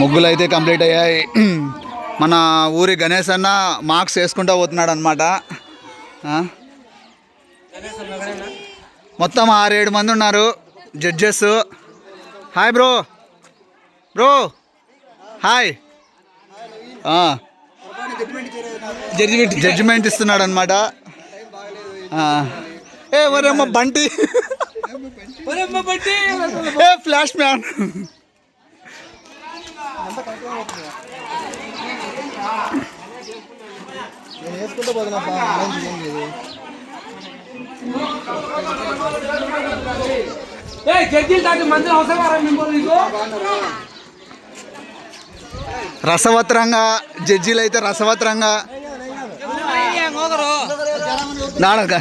ముగ్గులు అయితే కంప్లీట్ అయ్యాయి. మన ఊరి గణేష్ అన్న మార్క్స్ వేసుకుంటూ పోతున్నాడు అనమాట మొత్తం ఆరేడు మంది ఉన్నారు judges. Hi bro. Bro. Hi. Judgement judgement ఇస్తున్నాడు అనమాట ఏ మరేమ్మ బంటి. ఏ ఫ్లాష్ మ్యాన్. నేను వేసుకుంటూ పోతున్నా బా, ఆరెంజ్ ఏం లేదు జడ్జీలు దాటి మందులు అవసరం మిమ్మల్ని నీకు? రసవత్రంగా జడ్జీలు అయితే రసవత్రంగా. నాడక.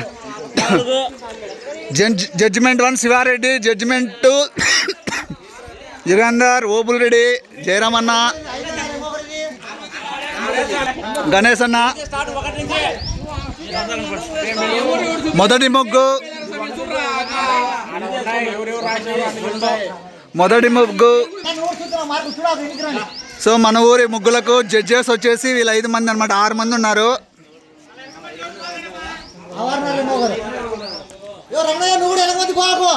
Judgement one Siva Reddy judgement two. Jagandar Obul Reddy Jayaramanna. Ganesh అన్న మొదటి ముగ్గు. మొదటి ముగ్గు. సో మన ఊరి ముగ్గులకు జడ్జెస్ వచ్చేసి వీళ్ళు ఐదు మంది అనమాట ఆరు మంది ఉన్నారు. నువ్వు కూడా బాగు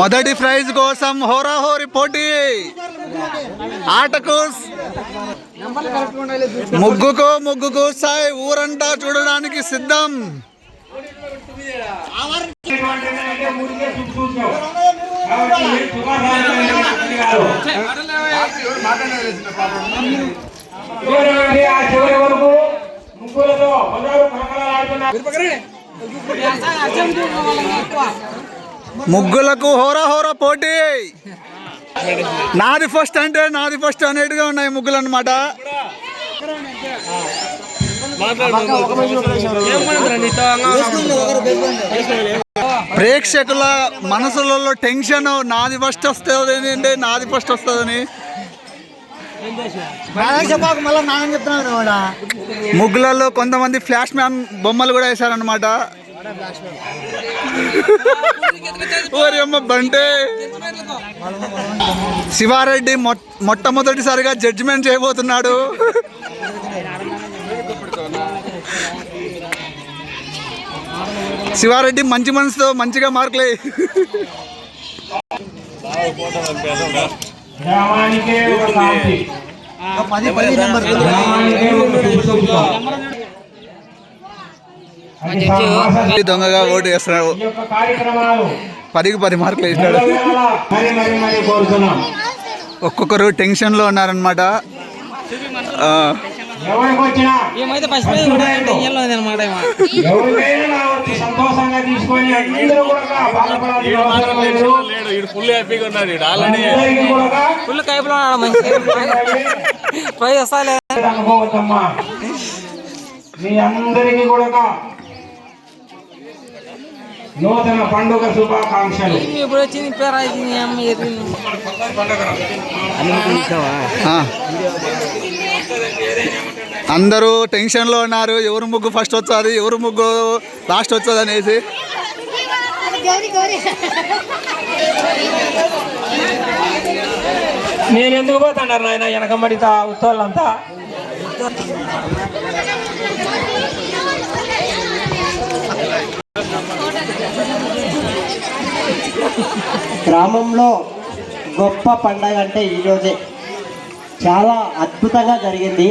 మొదటి ప్రైజ్ కోసం హోరాహోరి పోటీ. ఆటకు ముగ్గుకు ముగ్గుకు సాయి ఊరంతా చూడడానికి సిద్ధం. ఆ చివరి వరకు ముగ్గులతో ముగ్గులకు హోరా హోరా పోటీ. నాది ఫస్ట్ అంటే నాది ఫస్ట్ అనేట్టుగా ఉన్నాయి ముగ్గులు అనమాట ప్రేక్షకుల మనసులలో టెన్షన్ నాది ఫస్ట్ వస్తుంది అంటే నాది ఫస్ట్ వస్తుందని చెప్పాక మళ్ళీ నాన్న చెప్తున్నాను ముగ్గులలో కొంతమంది ఫ్లాష్ మ్యాన్ బొమ్మలు కూడా వేశారనమాట ఓరి అమ్మ బంటే. శివారెడ్డి మొట్టమొదటిసారిగా జడ్జిమెంట్ చేయబోతున్నాడు. శివారెడ్డి మంచి మనసుతో మంచిగా మార్కులే. గ్రామానికే ఒక శాంతి. దొంగగా ఓటు వేస్తున్నాడు. పదికి పది మార్కులు వేసినాడు. ఒక్కొక్కరు టెన్షన్లో ఉన్నారనమాట ఎవరికి వచ్చినా ఏమైతే అనమాట ఎవరికైనా సంతోషంగా తీసుకొని అందరూ కూడా బాధపడాల్సిన అవసరం లేదు. అందరికీ కూడా ఫుల్ కైపులో ఉన్నాడు మంచిగా ప్రైజ్ వస్తాలే అనుకోవచ్చమ్మా మీ అందరికీ కూడా నూతన పండుగ శుభాకాంక్షలు. అందరూ టెన్షన్లో ఉన్నారు. ఎవరు ముగ్గు ఫస్ట్ వచ్చాది? ఎవరు ముగ్గు లాస్ట్ వచ్చాది అనేసి. నేను ఎందుకు పోతాడారు నాయన? వెనకమ్మడి ఉత్తోళ్ళంతా. గ్రామంలో గొప్ప పండగ అంటే ఈరోజే చాలా అద్భుతంగా జరిగింది.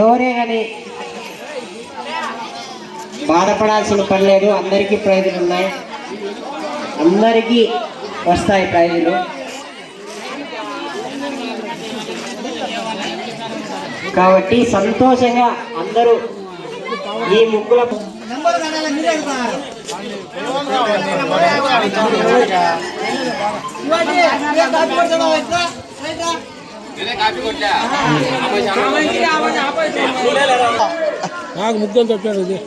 ఎవరే కానీ బాధపడాల్సిన పని లేదు. అందరికీ ప్రైజులు ఉన్నాయి. అందరికీ వస్తాయి ప్రైజులు కాబట్టి సంతోషంగా అందరూ ఈ ముగ్గుల నెంబర్ కాడాలి మీరే అడుగుతున్నారు శివాజీ ఏ కాపీ కొడతావా ఎట్లా రైట్రా నాకు ముగ్గురు చెప్పారు ఇది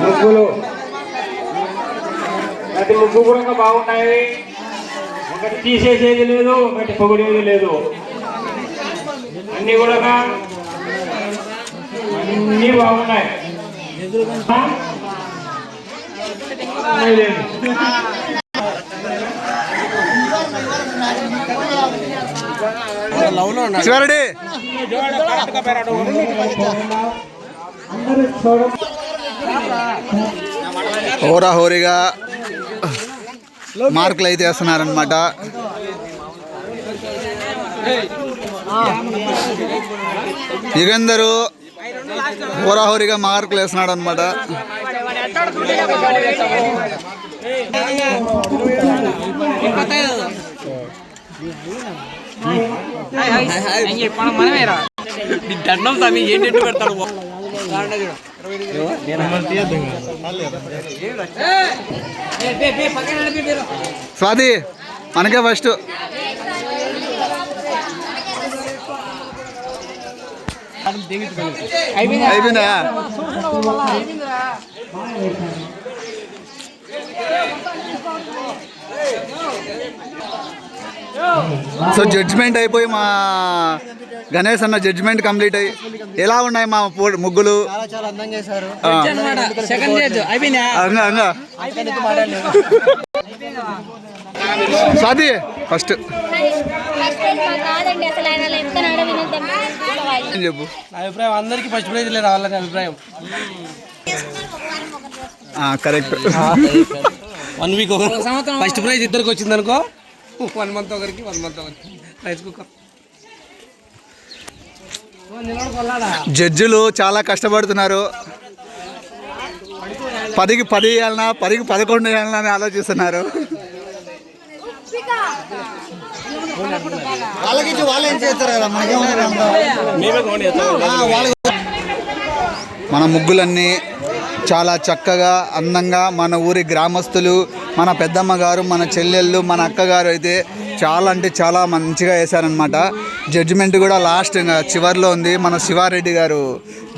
ముగ్గులు ప్రతి ముగ్గు కూడా బాగున్నాయి ఒకటి తీసేసేది లేదు ఒకటి పొగిడేది లేదు అన్ని కూడా అన్ని బాగున్నాయి ఆ? లేదు. శివారెడ్డి హోరా హోరీగా మార్కులు అయితే వేస్తున్నారనమాట యుగంధరు హోరాహోరీగా మార్కులు వేస్తున్నాడు అనమాట మనమేరా దండం స్వామి ఏంటంటే పెడతాడు? స్వాతి మనకే ఫస్ట్ అయిపోయిందా సో జడ్జిమెంట్ అయిపోయి మా గణేష్ అన్న జడ్జిమెంట్ కంప్లీట్ అయ్యి ఎలా ఉన్నాయి మా ముగ్గులు? స్వాతి ఫస్ట్ చెప్పు? అభిప్రాయం అందరికి ఫస్ట్ ప్రైజ్ రావాలని అభిప్రాయం. కరెక్ట్ వన్ వీక్ ఒక ఫస్ట్ ప్రైజ్ ఇద్దరికి వచ్చింది అనుకో వన్ మంత్ ఒకరికి వన్ మంత్ ఒకరికి రైస్ కుక్కర్ జడ్జిలు చాలా కష్టపడుతున్నారు. పదికి పది వేయాలన్నా పదికి పదకొండు వేయాలన్నా అని ఆలోచిస్తున్నారు. వాళ్ళకి వాళ్ళు ఏం చేస్తారు కదా? మన ముగ్గులన్నీ చాలా చక్కగా అందంగా మన ఊరి గ్రామస్తులు మన పెద్దమ్మ గారు మన చెల్లెళ్ళు మన అక్కగారు అయితే చాలా అంటే చాలా మంచిగా వేశారనమాట జడ్జిమెంట్ కూడా లాస్ట్ ఇంకా చివర్లో ఉంది. మన శివారెడ్డి గారు.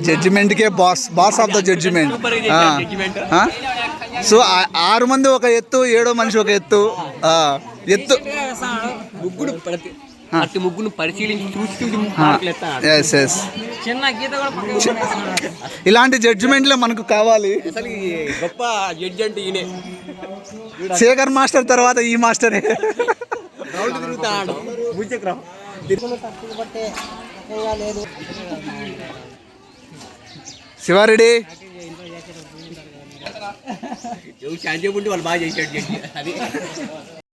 జడ్జిమెంట్కే boss boss of the judgement so ఆరు మంది ఒక ఎత్తు ఏడో మనిషి ఒక ఎత్తు. ఎత్తు. ప్రతి ప్రతి ముగ్గును పరిశీలించి చూసి ఎస్ ఎస్ చిన్న గీత కూడా. ఇలాంటి జడ్జిమెంట్లే మనకు కావాలి. అసలు ఈ గొప్ప జడ్జి అంటే ఈయనే. శేఖర్ మాస్టర్ తర్వాత ఈ మాస్టరే. రౌండ్ తిరుగుతాడు భూచక్రం శివారెడ్డి. ఎవరు ఛాన్స్ చెప్పండి వాళ్ళు బాగా చేశాడు జడ్జి అది.